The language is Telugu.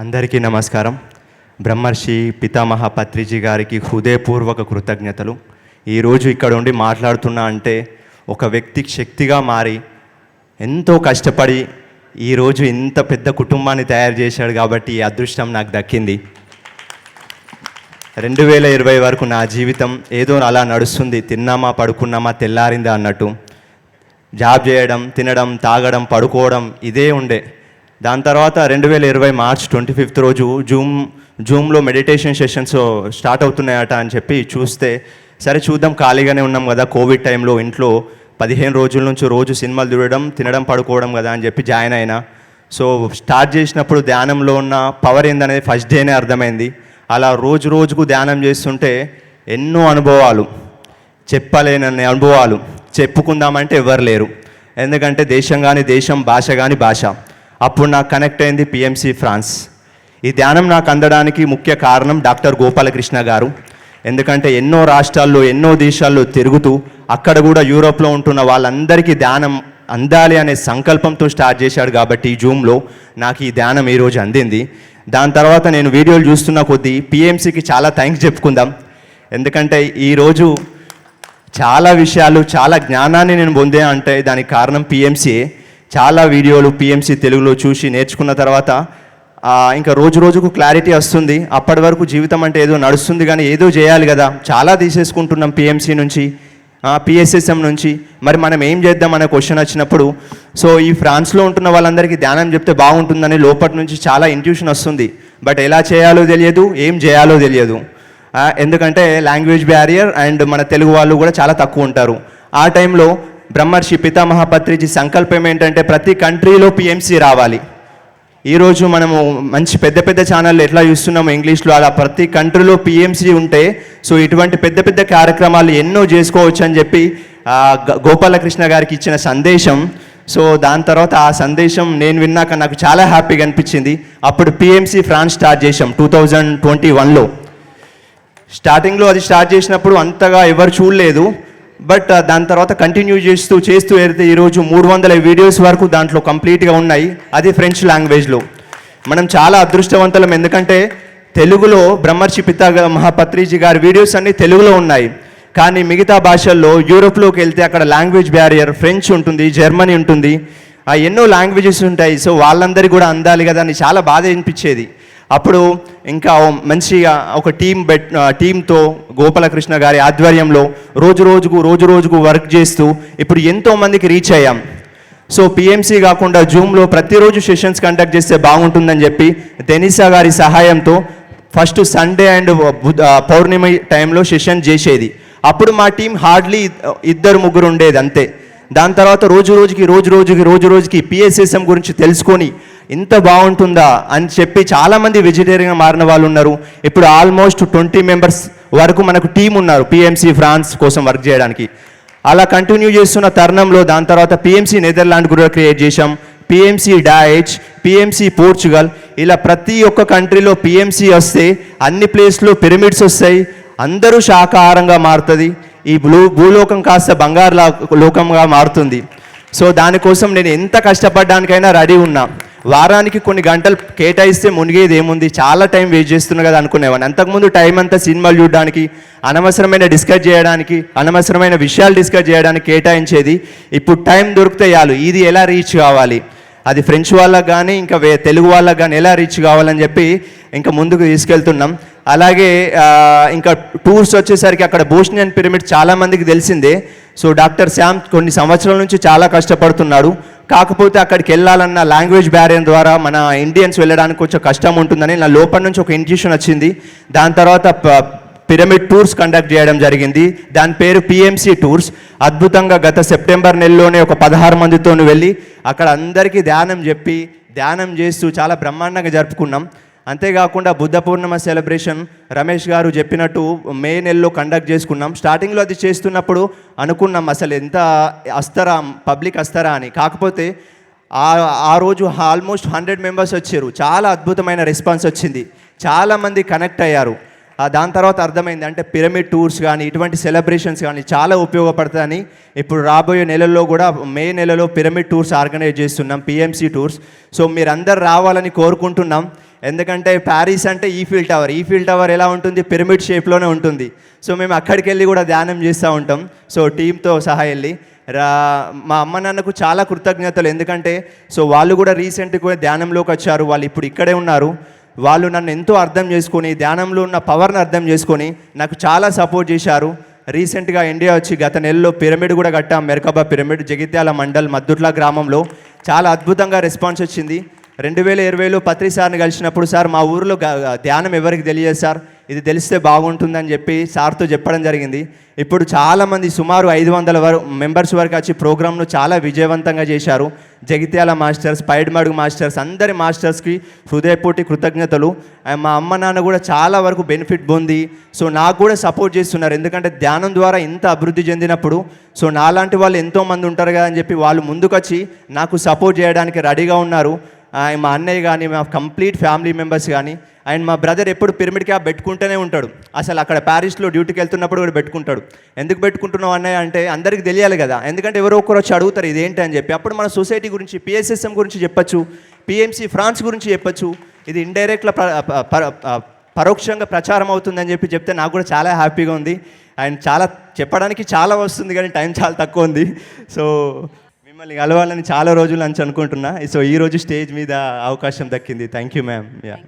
అందరికీ నమస్కారం. బ్రహ్మర్షి పితామహ పత్రిజీ గారికి హృదయపూర్వక కృతజ్ఞతలు. ఈరోజు ఇక్కడ ఉండి మాట్లాడుతున్నా అంటే ఒక వ్యక్తికి శక్తిగా మారి ఎంతో కష్టపడి ఈరోజు ఇంత పెద్ద కుటుంబాన్ని తయారు చేశాడు కాబట్టి ఈ అదృష్టం నాకు దక్కింది. రెండు వేల ఇరవై వరకు నా జీవితం ఏదో అలా నడుస్తుంది. తిన్నామా పడుకున్నామా తెల్లారిందా అన్నట్టు. జాబ్ చేయడం తినడం తాగడం పడుకోవడం ఇదే ఉండే. దాని తర్వాత రెండు వేల ఇరవై మార్చ్ ట్వంటీ ఫిఫ్త్ రోజు జూమ్ జూమ్లో మెడిటేషన్ సెషన్స్ స్టార్ట్ అవుతున్నాయట అని చెప్పి చూస్తే సరే చూద్దాం ఖాళీగానే ఉన్నాం కదా కోవిడ్ టైంలో ఇంట్లో పదిహేను రోజుల నుంచి రోజు సినిమాలు చూడడం తినడం పడుకోవడం కదా అని చెప్పి జాయిన్ అయినా. సో స్టార్ట్ చేసినప్పుడు ధ్యానంలో ఉన్న పవర్ ఏందనేది ఫస్ట్ డేనే అర్థమైంది. అలా రోజు రోజుకు ధ్యానం చేస్తుంటే ఎన్నో అనుభవాలు చెప్పలేనన్ని అనుభవాలు చెప్పుకుందామంటే ఎవరు లేరు. ఎందుకంటే దేశం కానీ దేశం భాష కానీ భాష. అప్పుడు నాకు కనెక్ట్ అయింది పిఎంసి ఫ్రాన్స్ ఈ ధ్యానం నాకు అందడానికి ముఖ్య కారణం డాక్టర్ గోపాలకృష్ణ గారు. ఎందుకంటే ఎన్నో రాష్ట్రాల్లో ఎన్నో దేశాల్లో తిరుగుతూ అక్కడ కూడా యూరోప్లో ఉంటున్న వాళ్ళందరికీ ధ్యానం అందాలి అనే సంకల్పంతో స్టార్ట్ చేశాడు కాబట్టి ఈ జూమ్లో నాకు ఈ ధ్యానం ఈరోజు అందింది. దాని తర్వాత నేను వీడియోలు చూస్తున్న కొద్దీ పిఎంసికి చాలా థ్యాంక్స్ చెప్పుకుందాం. ఎందుకంటే ఈరోజు చాలా విషయాలు చాలా జ్ఞానాన్ని నేను పొందే అంటే దానికి కారణం పిఎంసీఏ చాలా వీడియోలు పిఎంసీ తెలుగులో చూసి నేర్చుకున్న తర్వాత ఇంకా రోజు రోజుకు క్లారిటీ వస్తుంది. అప్పటి వరకు జీవితం అంటే ఏదో నడుస్తుంది కానీ ఏదో చేయాలి కదా. చాలా తీసేసుకుంటున్నాం పిఎంసీ నుంచి పిఎస్ఎస్ఎం నుంచి. మరి మనం ఏం చేద్దాం అనే క్వశ్చన్ వచ్చినప్పుడు సో ఈ ఫ్రాన్స్లో ఉంటున్న వాళ్ళందరికీ ధ్యానం చెప్తే బాగుంటుందని లోపటి నుంచి చాలా ఇంట్యూషన్ వస్తుంది. బట్ ఎలా చేయాలో తెలియదు ఏం చేయాలో తెలియదు. ఎందుకంటే లాంగ్వేజ్ బ్యారియర్ అండ్ మన తెలుగు వాళ్ళు కూడా చాలా తక్కువ ఉంటారు. ఆ టైంలో బ్రహ్మర్షి పితామహ పత్రిజీ సంకల్పం ఏంటంటే ప్రతి కంట్రీలో పిఎంసీ రావాలి. ఈరోజు మనము మంచి పెద్ద పెద్ద ఛానళ్ళు ఎట్లా చూస్తున్నాము ఇంగ్లీష్లో అలా ప్రతి కంట్రీలో పిఎంసీ ఉంటే సో ఇటువంటి పెద్ద పెద్ద కార్యక్రమాలు ఎన్నో చేసుకోవచ్చు అని చెప్పి గ- గోపాలకృష్ణ గారికి ఇచ్చిన సందేశం. సో దాని తర్వాత ఆ సందేశం నేను విన్నాక నాకు చాలా హ్యాపీగా అనిపించింది. అప్పుడు పిఎంసీ ఫ్రాన్స్ స్టార్ట్ చేసాం టూ థౌజండ్ ట్వంటీ వన్లో స్టార్టింగ్లో అది స్టార్ట్ చేసినప్పుడు అంతగా ఎవరు చూడలేదు. బట్ దాని తర్వాత కంటిన్యూ చేస్తూ చేస్తూ వెళ్తే ఈరోజు మూడు వందల వీడియోస్ వరకు దాంట్లో కంప్లీట్గా ఉన్నాయి. అది ఫ్రెంచ్ లాంగ్వేజ్లో మనం చాలా అదృష్టవంతులం. ఎందుకంటే తెలుగులో బ్రహ్మర్షి పితా మహాపత్రిజీ గారి వీడియోస్ అన్నీ తెలుగులో ఉన్నాయి. కానీ మిగతా భాషల్లో యూరోప్లోకి వెళ్తే అక్కడ లాంగ్వేజ్ బ్యారియర్ ఫ్రెంచ్ ఉంటుంది జర్మనీ ఉంటుంది. ఆ ఎన్నో లాంగ్వేజెస్ ఉంటాయి. సో వాళ్ళందరికీ కూడా అందాలి కదా అని చాలా బాధ అనిపించేది. అప్పుడు ఇంకా మంచిగా ఒక టీం బెట్ టీంతో గోపాలకృష్ణ గారి ఆధ్వర్యంలో రోజు రోజుకు రోజు రోజుకు వర్క్ చేస్తూ ఇప్పుడు ఎంతోమందికి రీచ్ అయ్యాం. సో పిఎంసీ కాకుండా జూమ్లో ప్రతిరోజు సెషన్స్ కండక్ట్ చేస్తే బాగుంటుందని చెప్పి తెనిసా గారి సహాయంతో ఫస్ట్ సండే అండ్ పౌర్ణమి టైంలో సెషన్ చేసేది. అప్పుడు మా టీం హార్డ్లీ ఇద్దరు ముగ్గురు ఉండేది అంతే. దాని తర్వాత రోజు రోజుకి రోజు రోజుకి రోజు రోజుకి పిఎస్ఎస్ఎం గురించి తెలుసుకొని ఇంత బాగుంటుందా అని చెప్పి చాలామంది వెజిటేరియన్గా మారిన వాళ్ళు ఉన్నారు. ఇప్పుడు ఆల్మోస్ట్ ట్వంటీ మెంబర్స్ వరకు మనకు టీం ఉన్నారు పిఎంసి ఫ్రాన్స్ కోసం వర్క్ చేయడానికి. అలా కంటిన్యూ చేస్తున్న తరుణంలో దాని తర్వాత పిఎంసి నెదర్లాండ్ కూడా క్రియేట్ చేశాం. పిఎంసి డాయచ్ పిఎంసి పోర్చుగల్ ఇలా ప్రతి ఒక్క కంట్రీలో పిఎంసి వస్తే అన్ని ప్లేస్లో పిరమిడ్స్ వస్తాయి అందరూ శాకాహారంగా మారుతుంది. ఈ భూ భూలోకం కాస్త బంగారు లోకంగా మారుతుంది. సో దానికోసం నేను ఎంత కష్టపడడానికైనా రెడీ ఉన్నా. వారానికి కొన్ని గంటలు కేటాయిస్తే మునిగేది ఏముంది? చాలా టైం వేస్ట్ చేస్తున్నా కదా అనుకునేవాడిని అంతకుముందు టైం అంతా సినిమాలు చూడడానికి అనవసరమైన డిస్కస్ చేయడానికి అనవసరమైన విషయాలు డిస్కస్ చేయడానికి కేటాయించేది. ఇప్పుడు టైం దొరికితే చాలు. ఇది ఎలా రీచ్ కావాలి? అది ఫ్రెంచ్ వాళ్ళకు కానీ ఇంకా వే తెలుగు వాళ్ళకు కానీ ఎలా రీచ్ కావాలని చెప్పి ఇంకా ముందుకు తీసుకెళ్తున్నాం. అలాగే ఇంకా టూర్స్ వచ్చేసరికి అక్కడ బోస్నియన్ పిరమిడ్ చాలామందికి తెలిసిందే. సో డాక్టర్ శ్యామ్ కొన్ని సంవత్సరాల నుంచి చాలా కష్టపడుతున్నాడు. కాకపోతే అక్కడికి వెళ్ళాలన్న లాంగ్వేజ్ బ్యారియర్ ద్వారా మన ఇండియన్స్ వెళ్ళడానికి కొంచెం కష్టం ఉంటుందని నా లోపల నుంచి ఒక ఇంట్యూషన్ వచ్చింది. దాని తర్వాత ప- పిరమిడ్ టూర్స్ కండక్ట్ చేయడం జరిగింది. దాని పేరు పిఎంసి టూర్స్ అద్భుతంగా గత సెప్టెంబర్ నెలలోనే ఒక పదహారు మందితో వెళ్ళి అక్కడ అందరికీ ధ్యానం చెప్పి ధ్యానం చేస్తూ చాలా బ్రహ్మాండంగా జరుపుకున్నాం. అంతేకాకుండా బుద్ధ పూర్ణిమ సెలబ్రేషన్ రమేష్ గారు చెప్పినట్టు మే నెలలో కండక్ట్ చేసుకున్నాం. స్టార్టింగ్లో అది చేస్తున్నప్పుడు అనుకున్నాం అసలు ఎంత అస్తరా పబ్లిక్ అస్తరా అని. కాకపోతే ఆ ఆ రోజు ఆల్మోస్ట్ హండ్రెడ్ మెంబర్స్ వచ్చారు. చాలా అద్భుతమైన రెస్పాన్స్ వచ్చింది. చాలామంది కనెక్ట్ అయ్యారు. దాని తర్వాత అర్థమైంది అంటే పిరమిడ్ టూర్స్ కానీ ఇటువంటి సెలబ్రేషన్స్ కానీ చాలా ఉపయోగపడతాయని. ఇప్పుడు రాబోయే నెలల్లో కూడా మే నెలలో పిరమిడ్ టూర్స్ ఆర్గనైజ్ చేస్తున్నాం పిఎంసి టూర్స్. సో మీరందరు రావాలని కోరుకుంటున్నాం. ఎందుకంటే ప్యారిస్ అంటే ఈఫిల్ టవర్. ఈఫిల్ టవర్ ఎలా ఉంటుంది? పిరమిడ్ షేప్లోనే ఉంటుంది. సో మేము అక్కడికి వెళ్ళి కూడా ధ్యానం చేస్తూ ఉంటాం. సో టీంతో సహా వెళ్ళి. రా మా అమ్మ నాన్నకు చాలా కృతజ్ఞతలు. ఎందుకంటే సో వాళ్ళు కూడా రీసెంట్గా ధ్యానంలోకి వచ్చారు. వాళ్ళు ఇప్పుడు ఇక్కడే ఉన్నారు. వాళ్ళు నన్ను ఎంతో అర్థం చేసుకొని ధ్యానంలో ఉన్న పవర్ని అర్థం చేసుకొని నాకు చాలా సపోర్ట్ చేశారు. రీసెంట్గా ఇండియా వచ్చి గత నెలలో పిరమిడ్ కూడా కట్టాం. మెరకబా పిరమిడ్ జగిత్యాల మండల్ మద్దుట్ల గ్రామంలో. చాలా అద్భుతంగా రెస్పాన్స్ వచ్చింది. రెండు వేల ఇరవైలో పత్రి సార్ని కలిసినప్పుడు సార్ మా ఊరిలో ధ్యానం ఎవరికి తెలియదు సార్? ఇది తెలిస్తే బాగుంటుందని చెప్పి సార్తో చెప్పడం జరిగింది. ఇప్పుడు చాలామంది సుమారు ఐదు వందల వరకు మెంబర్స్ వరకు వచ్చి ప్రోగ్రామ్ను చాలా విజయవంతంగా చేశారు. జగిత్యాల మాస్టర్స్ పైడ్మడుగు మాస్టర్స్ అందరి మాస్టర్స్కి హృదయపూర్తి కృతజ్ఞతలు. మా అమ్మ నాన్న కూడా చాలా వరకు బెనిఫిట్ పొంది సో నాకు కూడా సపోర్ట్ చేస్తున్నారు. ఎందుకంటే ధ్యానం ద్వారా ఇంత అభివృద్ధి చెందినప్పుడు సో నాలాంటి వాళ్ళు ఎంతోమంది ఉంటారు కదా అని చెప్పి వాళ్ళు ముందుకొచ్చి నాకు సపోర్ట్ చేయడానికి రెడీగా ఉన్నారు. మా అన్నయ్య కానీ మా కంప్లీట్ ఫ్యామిలీ మెంబర్స్ కానీ అండ్ మా బ్రదర్ ఎప్పుడు పిరమిడ్ క్యాప్ పెట్టుకుంటూనే ఉంటాడు. అసలు అక్కడ ప్యారిస్లో డ్యూటీకి వెళ్తున్నప్పుడు కూడా పెట్టుకుంటాడు. ఎందుకు పెట్టుకుంటున్నావు అన్నయ్య అంటే అందరికి తెలియాలి కదా. ఎందుకంటే ఎవరో ఒకరు వచ్చి అడుగుతారు ఇదేంటి అని చెప్పి. అప్పుడు మన సొసైటీ గురించి పిఎస్ఎస్ఎం గురించి చెప్పచ్చు పిఎంసి ఫ్రాన్స్ గురించి చెప్పచ్చు. ఇది ఇండైరెక్ట్లో పరోక్షంగా ప్రచారం అవుతుందని చెప్పి చెప్తే నాకు కూడా చాలా హ్యాపీగా ఉంది. అండ్ చాలా చెప్పడానికి చాలా వస్తుంది కానీ టైం చాలా తక్కువ ఉంది. సో మిమ్మల్ని కలవాలని చాలా రోజులు నుంచి అనుకుంటున్నా. సో ఈ రోజు స్టేజ్ మీద అవకాశం దక్కింది. Thank you ma'am yeah